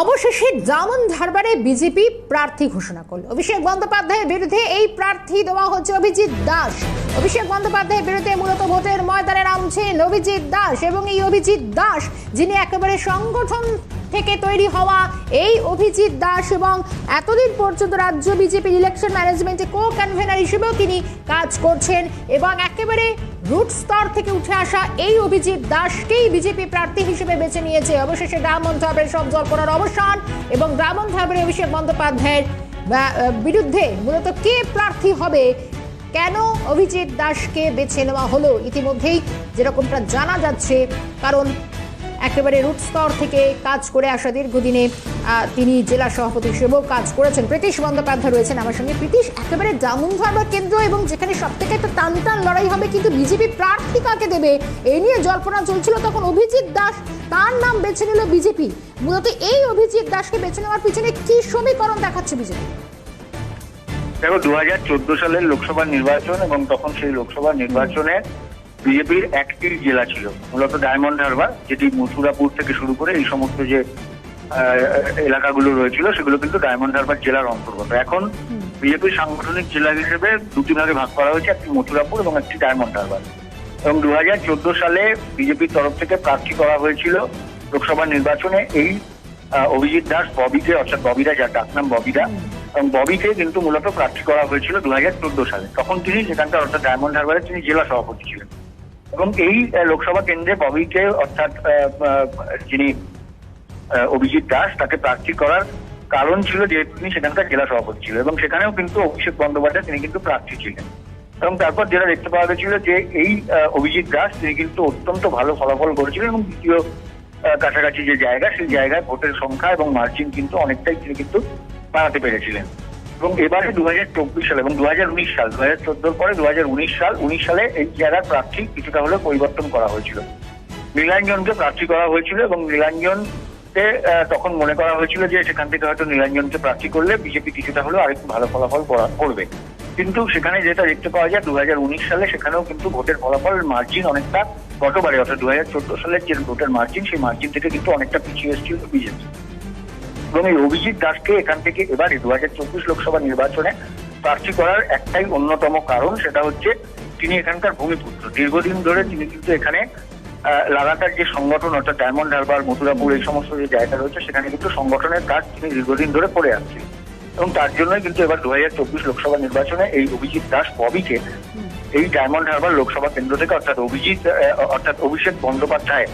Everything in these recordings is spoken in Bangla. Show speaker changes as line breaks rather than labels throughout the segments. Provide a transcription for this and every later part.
অবশেষে দামন ধারবারে বিজেপি প্রার্থী ঘোষণা করল। অভিষেক বন্দ্যোপাধ্যায়ের বিরুদ্ধে এই প্রার্থী দেওয়া হচ্ছে অভিজিৎ দাস। অভিষেক বন্দ্যোপাধ্যায়ের বিরুদ্ধে মূলত ভোটের ময়দানে নামছেন অভিজিৎ দাস এবং এই অভিজিৎ দাস, যিনি একেবারে সংগঠন থেকে তৈরি হওয়া এই অভিজিৎ দাস এবং এতদিন পর্যন্ত রাজ্য বিজেপির ইলেকশন ম্যানেজমেন্টে কো কনভেনার হিসেবেও তিনি কাজ করছেন এবং একেবারে রুট স্তর থেকে উঠে আসা এই অভিজিৎ দাসকেই বিজেপি প্রার্থী হিসেবে বেছে নিয়েছে। অবশেষে ব্রাহ্মণ ধাবের সব জল্পনার অবসান এবং ব্রাহ্মণ ধাবের অভিষেক বন্দ্যোপাধ্যায়ের বিরুদ্ধে মূলত কে প্রার্থী হবে? কেন অভিজিৎ দাসকে বেছে নেওয়া হলো? ইতিমধ্যেই যেরকমটা জানা যাচ্ছে, কারণ একেবারে রুট স্তর থেকে কাজ করে আসা দীর্ঘদিনে তিনি জেলা সভাপতি হিসেবেও কাজ করেছেন। প্রীতিশ বন্দ্যোপাধ্যায় রয়েছেন আমার সঙ্গে। প্রীতিশ, একেবারে জামুনধারবা কেন্দ্র এবং যেখানে সব থেকে একটা টান টান লড়াই হবে, কিন্তু বিজেপি প্রার্থী কাকে দেবে? এই নিয়ে জল্পনা চলছিল তখন অভিজিৎ দাস। তার নাম বেছে নিল বিজেপি। মূলত এই অভিজিৎ দাসকে বেছে নেওয়ার পিছনে কি সমীকরণ দেখাচ্ছে বিজেপি?
দেখো দু হাজার চোদ্দ সালের লোকসভা নির্বাচন এবং তখন সেই লোকসভা নির্বাচনে বিজেপির একটি জেলা ছিল মূলত ডায়মন্ড হারবার যেটি মথুরাপুর থেকে শুরু করে এই সমস্ত যে এলাকাগুলো রয়েছিল সেগুলো কিন্তু ডায়মন্ড হারবার জেলার অন্তর্গত। এখন বিজেপির সাংগঠনিক জেলা হিসেবে দুটি ভাগে ভাগ করা হয়েছে একটি মথুরাপুর এবং একটি ডায়মন্ড হারবার। এবং দু হাজার চোদ্দ সালে বিজেপির তরফ থেকে প্রার্থী করা হয়েছিল লোকসভা নির্বাচনে এই অভিজিৎ দাস ববিকে অর্থাৎ ববিরা যার ডাকনাম ববিরা এবং ববিকে কিন্তু মূলত প্রার্থী করা হয়েছিল দু হাজার চোদ্দ সালে। তখন তিনি সেখানকার অর্থাৎ ডায়মন্ড হারবারে তিনি জেলা সভাপতি ছিলেন। এবং এই লোকসভা কেন্দ্রে ববিকে অর্থাৎ যিনি অভিজিৎ দাস, তাকে প্রার্থী করার কারণ ছিল যে তিনি সেখানকার জেলা সভাপতি ছিল এবং সেখানেও কিন্তু অভিষেক বন্দ্যোপাধ্যায় তিনি কিন্তু প্রার্থী ছিলেন। এবং তারপর যেটা দেখতে পাওয়া গেছিল যে এই অভিজিৎ দাস তিনি কিন্তু অত্যন্ত ভালো ফলাফল করেছিলেন এবং দ্বিতীয় কাছাকাছি যে জায়গা, সেই জায়গায় ভোটের সংখ্যা এবং মার্জিন কিন্তু অনেকটাই তিনি কিন্তু বাড়াতে পেরেছিলেন। এবং এবারে দু হাজার চব্বিশ সাল এবং দু হাজার উনিশ সাল দু হাজার চোদ্দোর পরে দু হাজার উনিশ সাল উনিশ সালে এই জায়গার প্রার্থী কিছুটা হলেও পরিবর্তন করা হয়েছিল। নীলাঞ্জনকে প্রার্থী করা হয়েছিল এবং নীলাঞ্জনকে আহ, তখন মনে করা হয়েছিল যে সেখান থেকে হয়তো নীলাঞ্জনকে প্রার্থী করলে বিজেপি কিছুটা হলেও আরেকটু ভালো ফলাফল করবে। কিন্তু সেখানে যেটা দেখতে পাওয়া যায় দু হাজার উনিশ সালে সেখানেও কিন্তু ভোটের ফলাফল মার্জিন অনেকটা গতবারে অর্থাৎ দু হাজার চোদ্দ সালের যে ভোটের মার্জিন সেই মার্জিন থেকে কিন্তু অনেকটা পিছিয়ে এসেছিল বিজেপি। এবং এই অভিজিৎ দাসকে এখান থেকে এবারে দু হাজার চব্বিশ লোকসভা নির্বাচনে প্রার্থী করার একটাই অন্যতম কারণ, সেটা হচ্ছে তিনি এখানকার ভূমিপুত্র। দীর্ঘদিন ধরে তিনি কিন্তু এখানে লাগাতার যে সংগঠন, অর্থাৎ ডায়মন্ড হারবার, মথুরাপুর, এই সমস্ত যে জায়গা রয়েছে, সেখানে কিন্তু সংগঠনের কাজ তিনি দীর্ঘদিন ধরে করে আসছেন। এবং তার জন্যই কিন্তু এবার দু হাজার চব্বিশ লোকসভা নির্বাচনে এই অভিজিৎ দাস ববিকে এই ডায়মন্ড হারবার লোকসভা কেন্দ্র থেকে, অর্থাৎ অভিজিৎ অর্থাৎ অভিষেক বন্দ্যোপাধ্যায়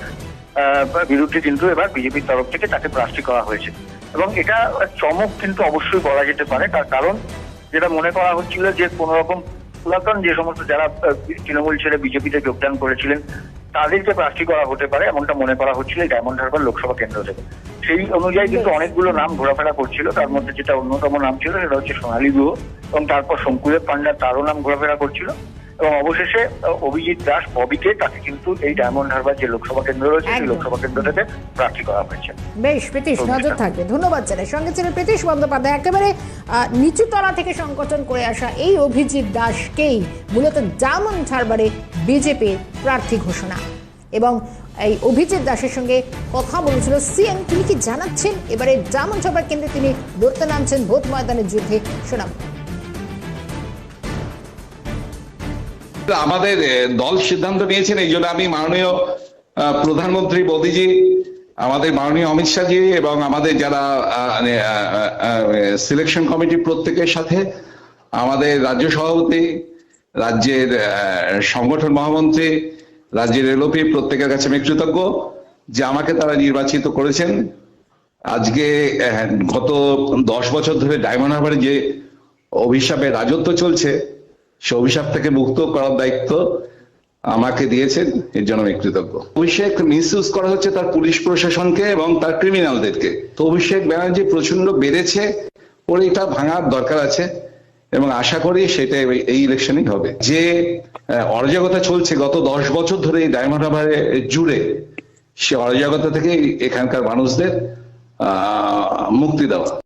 বিরুদ্ধে কিন্তু এবার বিজেপির তরফ থেকে তাকে প্রার্থী করা হয়েছে। এবং এটা চমক কিন্তু অবশ্যই বলা যেতে পারে, তার কারণ যেটা মনে করা হচ্ছিল যে কোন রকম পুরাতন যে সমস্ত যারা তৃণমূল ছেড়ে বিজেপিতে যোগদান করেছিলেন, তাদেরকে প্রার্থী করা হতে পারে এমনটা মনে করা হচ্ছিল ডায়মন্ড হারবার লোকসভা কেন্দ্র থেকে। সেই অনুযায়ী কিন্তু অনেকগুলো নাম ঘোরাফেরা করছিল, তার মধ্যে যেটা অন্যতম নাম ছিল সেটা হচ্ছে সোনালী গুহ এবং তারপর শঙ্কুদেব পান্ডা তারও নাম ঘোরাফেরা করছিল। এবং অবশেষে অভিজিৎ দাস ববিকে তাকে কিন্তু এই ডায়মন্ড হারবার যে লোকসভা কেন্দ্র রয়েছে সেই লোকসভা কেন্দ্র থেকে প্রার্থী করা হয়েছে।
বেশ প্রীতিশ নজর থাকবে। ধন্যবাদ জানাই। সঙ্গে ছিলেন প্রীতিশ বন্দ্যোপাধ্যায়। একেবারে আহ, নিচু তলা থেকে সংকটন করে আসা এই অভিজিৎ দাসকেই মূলত জামন ছাড়বারে বিজেপির প্রার্থী ঘোষণা। এবং এই অভিজিৎ দাসের সঙ্গে কথা বলেছিল সিএম। তিনি কি জানাচ্ছেন? এবারে জামন ছাড়বার কেন্দ্রে তিনি লড়তে নামছেন ভোট ময়দানের যুদ্ধে। শোনাব।
আমাদের দল সিদ্ধান্ত নিয়েছেন, এই জন্য আমি মাননীয় প্রধানমন্ত্রী মোদীজি, আমাদের মাননীয় অমিত শাহজি এবং আমাদের যারা সিলেকশন কমিটি প্রত্যেকের সাথে, আমাদের রাজ্য সভাপতি, রাজ্যের সংগঠন মহামন্ত্রী, রাজ্যের এলওপি প্রত্যেকের কাছে আমি কৃতজ্ঞ যে আমাকে তারা নির্বাচিত করেছেন। আজকে গত দশ বছর ধরে ডায়মন্ড হারবারে যে অভিশাপে রাজত্ব চলছে সে অভিশাপ থেকে মুক্ত করার দায়িত্ব আমাকে দিয়েছেন, এর জন্য আমি কৃতজ্ঞ। অভিষেক মিসইউজ করা হচ্ছে তার পুলিশ প্রশাসনকে এবং তার ক্রিমিনালদেরকে। তো অভিষেক ব্যানার্জি প্রচণ্ড বেড়েছে, ওর এটা ভাঙার দরকার আছে এবং আশা করি সেটা এই- ইলেকশনই হবে। যে অরাজকতা চলছে গত দশ বছর ধরে এই ডায়মন্ড হারবারে জুড়ে, সে অরাজকতা থেকে এখানকার মানুষদের মুক্তি দেওয়া।